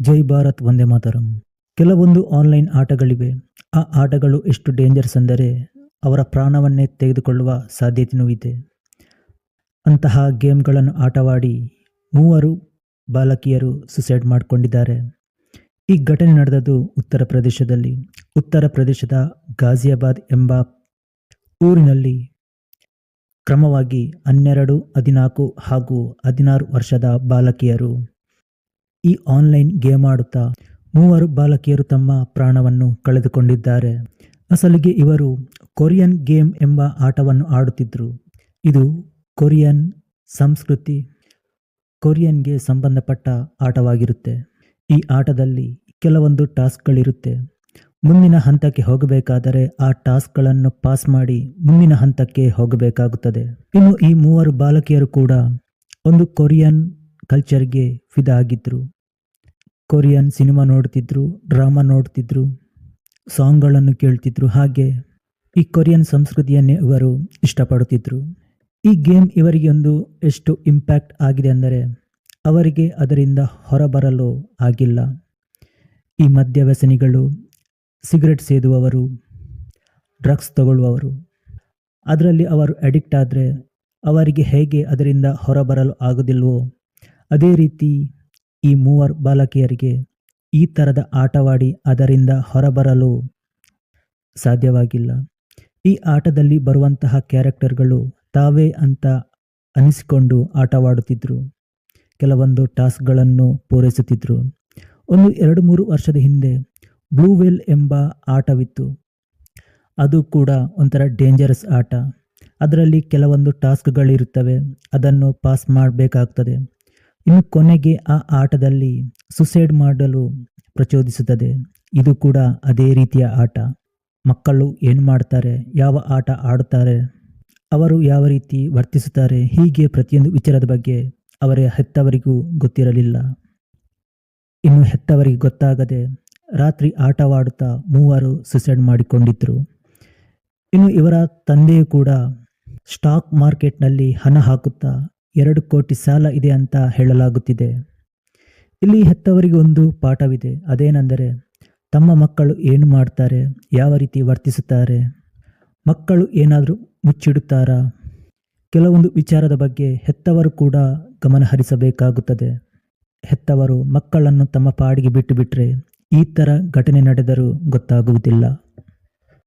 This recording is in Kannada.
ಜೈ ಭಾರತ್ ವಂದೇ ಮಾತರಂ. ಕೆಲವೊಂದು ಆನ್ಲೈನ್ ಆಟಗಳಿವೆ. ಆ ಆಟಗಳು ಎಷ್ಟು ಡೇಂಜರ್ಸ್ ಅಂದರೆ ಅವರ ಪ್ರಾಣವನ್ನೇ ತೆಗೆದುಕೊಳ್ಳುವ ಸಾಧ್ಯತೆಯೂ ಇದೆ. ಅಂತಹ ಗೇಮ್ಗಳನ್ನು ಆಟವಾಡಿ ಮೂವರು ಬಾಲಕಿಯರು ಸುಸೈಡ್ ಮಾಡಿಕೊಂಡಿದ್ದಾರೆ. ಈ ಘಟನೆ ನಡೆದದ್ದು ಉತ್ತರ ಪ್ರದೇಶದಲ್ಲಿ. ಉತ್ತರ ಪ್ರದೇಶದ ಗಾಜಿಯಾಬಾದ್ ಎಂಬ ಊರಿನಲ್ಲಿ ಕ್ರಮವಾಗಿ ಹನ್ನೆರಡು, ಹದಿನಾಲ್ಕು ಹಾಗೂ ಹದಿನಾರು ವರ್ಷದ ಬಾಲಕಿಯರು ಈ ಆನ್ಲೈನ್ ಗೇಮ್ ಆಡುತ್ತಾ ಮೂವರು ಬಾಲಕಿಯರು ತಮ್ಮ ಪ್ರಾಣವನ್ನು ಕಳೆದುಕೊಂಡಿದ್ದಾರೆ. ಅಸಲಿಗೆ ಇವರು ಕೊರಿಯನ್ ಗೇಮ್ ಎಂಬ ಆಟವನ್ನು ಆಡುತ್ತಿದ್ದರು. ಇದು ಕೊರಿಯನ್ ಸಂಸ್ಕೃತಿ, ಕೊರಿಯನ್ಗೆ ಸಂಬಂಧಪಟ್ಟ ಆಟವಾಗಿರುತ್ತೆ. ಈ ಆಟದಲ್ಲಿ ಕೆಲವೊಂದು ಟಾಸ್ಕ್ಗಳಿರುತ್ತೆ. ಮುಂದಿನ ಹಂತಕ್ಕೆ ಹೋಗಬೇಕಾದರೆ ಆ ಟಾಸ್ಕ್ಗಳನ್ನು ಪಾಸ್ ಮಾಡಿ ಮುಂದಿನ ಹಂತಕ್ಕೆ ಹೋಗಬೇಕಾಗುತ್ತದೆ. ಇನ್ನು ಈ ಮೂವರು ಬಾಲಕಿಯರು ಕೂಡ ಒಂದು ಕೊರಿಯನ್ ಕಲ್ಚರ್ಗೆ ಫಿದಾ ಆಗಿದ್ರು ಕೊರಿಯನ್ ಸಿನಿಮಾ ನೋಡ್ತಿದ್ರು, ಡ್ರಾಮಾ ನೋಡ್ತಿದ್ರು, ಸಾಂಗ್ಗಳನ್ನು ಕೇಳ್ತಿದ್ರು, ಹಾಗೆ ಈ ಕೊರಿಯನ್ ಸಂಸ್ಕೃತಿಯನ್ನೇ ಇವರು ಇಷ್ಟಪಡುತ್ತಿದ್ರು. ಈ ಗೇಮ್ ಇವರಿಗೆ ಒಂದು ಎಷ್ಟು ಇಂಪ್ಯಾಕ್ಟ್ ಆಗಿದೆ ಅಂದರೆ ಅವರಿಗೆ ಅದರಿಂದ ಹೊರಬರಲು ಆಗಿಲ್ಲ. ಈ ಮದ್ಯ ವ್ಯಸನಿಗಳು, ಸಿಗರೆಟ್ ಸೇದುವವರು, ಡ್ರಗ್ಸ್ ತಗೊಳ್ಳುವವರು ಅದರಲ್ಲಿ ಅವರು ಅಡಿಕ್ಟ್ ಆದರೆ ಅವರಿಗೆ ಹೇಗೆ ಅದರಿಂದ ಹೊರಬರಲು ಆಗೋದಿಲ್ವೋ, ಅದೇ ರೀತಿ ಈ ಮೂವರು ಬಾಲಕಿಯರಿಗೆ ಈ ಥರದ ಆಟವಾಡಿ ಅದರಿಂದ ಹೊರಬರಲು ಸಾಧ್ಯವಾಗಿಲ್ಲ. ಈ ಆಟದಲ್ಲಿ ಬರುವಂತಹ ಕ್ಯಾರೆಕ್ಟರ್ಗಳು ತಾವೇ ಅಂತ ಅನಿಸಿಕೊಂಡು ಆಟವಾಡುತ್ತಿದ್ದರು ಕೆಲವೊಂದು ಟಾಸ್ಕ್ಗಳನ್ನು ಪೂರೈಸುತ್ತಿದ್ದರು ಒಂದು ಎರಡು ಮೂರು ವರ್ಷದ ಹಿಂದೆ ಬ್ಲೂ ವೇಲ್ ಎಂಬ ಆಟವಿತ್ತು. ಅದು ಕೂಡ ಒಂಥರ ಡೇಂಜರಸ್ ಆಟ. ಅದರಲ್ಲಿ ಕೆಲವೊಂದು ಟಾಸ್ಕ್ಗಳಿರುತ್ತವೆ. ಅದನ್ನು ಪಾಸ್ ಮಾಡಬೇಕಾಗ್ತದೆ. ಇನ್ನು ಕೊನೆಗೆ ಆ ಆಟದಲ್ಲಿ ಸುಸೈಡ್ ಮಾಡಲು ಪ್ರಚೋದಿಸುತ್ತದೆ. ಇದು ಕೂಡ ಅದೇ ರೀತಿಯ ಆಟ. ಮಕ್ಕಳು ಏನು ಮಾಡ್ತಾರೆ? ಯಾವ ಆಟ ಆಡುತ್ತಾರೆ? ಅವರು ಯಾವ ರೀತಿ ವರ್ತಿಸುತ್ತಾರೆ? ಹೀಗೆ ಪ್ರತಿಯೊಂದು ವಿಚಾರದ ಬಗ್ಗೆ ಅವರ ಹೆತ್ತವರಿಗೂ ಗೊತ್ತಿರಲಿಲ್ಲ. ಇನ್ನು ಹೆತ್ತವರಿಗೆ ಗೊತ್ತಾಗದೆ ರಾತ್ರಿ ಆಟವಾಡುತ್ತಾ ಮೂವರು ಸುಸೈಡ್ ಮಾಡಿಕೊಂಡಿದ್ದರು ಇನ್ನು ಇವರ ತಂದೆಯು ಕೂಡ ಸ್ಟಾಕ್ ಮಾರ್ಕೆಟ್ನಲ್ಲಿ ಹಣ ಹಾಕುತ್ತಾ ಎರಡು ಕೋಟಿ ಸಾಲ ಇದೆ ಅಂತ ಹೇಳಲಾಗುತ್ತಿದೆ. ಇಲ್ಲಿ ಹೆತ್ತವರಿಗೆ ಒಂದು ಪಾಠವಿದೆ. ಅದೇನೆಂದರೆ, ತಮ್ಮ ಮಕ್ಕಳು ಏನು ಮಾಡ್ತಾರೆ, ಯಾವ ರೀತಿ ವರ್ತಿಸುತ್ತಾರೆ, ಮಕ್ಕಳು ಏನಾದರೂ ಮುಚ್ಚಿಡುತ್ತಾರಾ? ಕೆಲವೊಂದು ವಿಚಾರದ ಬಗ್ಗೆ ಹೆತ್ತವರು ಕೂಡ ಗಮನಹರಿಸಬೇಕಾಗುತ್ತದೆ. ಹೆತ್ತವರು ಮಕ್ಕಳನ್ನು ತಮ್ಮ ಪಾಡಿಗೆ ಬಿಟ್ಟು ಬಿಟ್ಟರೆ ಈ ಥರ ಘಟನೆ ನಡೆದರೂ ಗೊತ್ತಾಗುವುದಿಲ್ಲ.